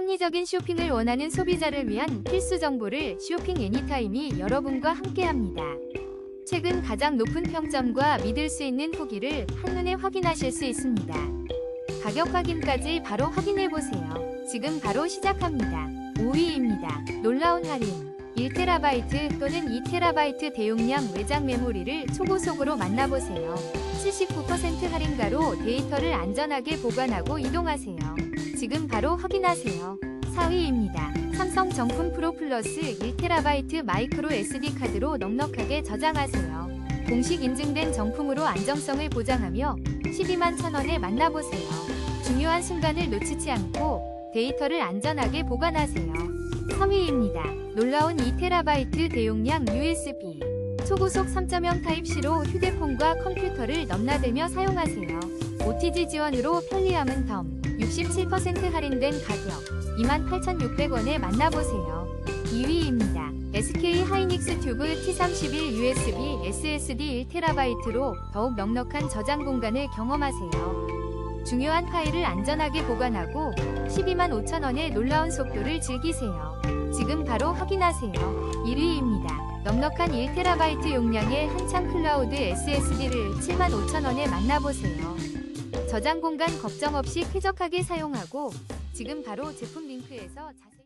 합리적인 쇼핑을 원하는 소비자를 위한 필수 정보를 쇼핑 애니타임이 여러분과 함께합니다. 최근 가장 높은 평점과 믿을 수 있는 후기를 한눈에 확인하실 수 있습니다. 가격 확인까지 바로 확인해 보세요. 지금 바로 시작합니다. 5위입니다. 놀라운 할인. 1TB 또는 2TB 대용량 외장 메모리를 초고속으로 만나보세요. 79% 할인가로 데이터를 안전하게 보관하고 이동하세요. 지금 바로 확인하세요. 4위입니다. 삼성 정품 프로 플러스 1TB 마이크로 SD 카드로 넉넉하게 저장하세요. 공식 인증된 정품으로 안정성을 보장하며 12만 1000원에 만나보세요. 중요한 순간을 놓치지 않고 데이터를 안전하게 보관하세요. 3위입니다. 놀라운 2TB 대용량 USB. 초고속 3.0 타입C로 휴대폰과 컴퓨터를 넘나들며 사용하세요. OTG 지원으로 편리함은 덤. 67% 할인된 가격 28,600원에 만나보세요. 2위입니다. SK 하이닉스 튜브 T31 USB SSD 1TB로 더욱 넉넉한 저장 공간을 경험하세요. 중요한 파일을 안전하게 보관하고 12만 5천원의 놀라운 속도를 즐기세요. 지금 바로 확인하세요. 1위입니다. 넉넉한 1TB 용량의 한창 클라우드 SSD를 7만 5천원에 만나보세요. 저장 공간 걱정 없이 쾌적하게 사용하고 지금 바로 제품 링크에서 자세히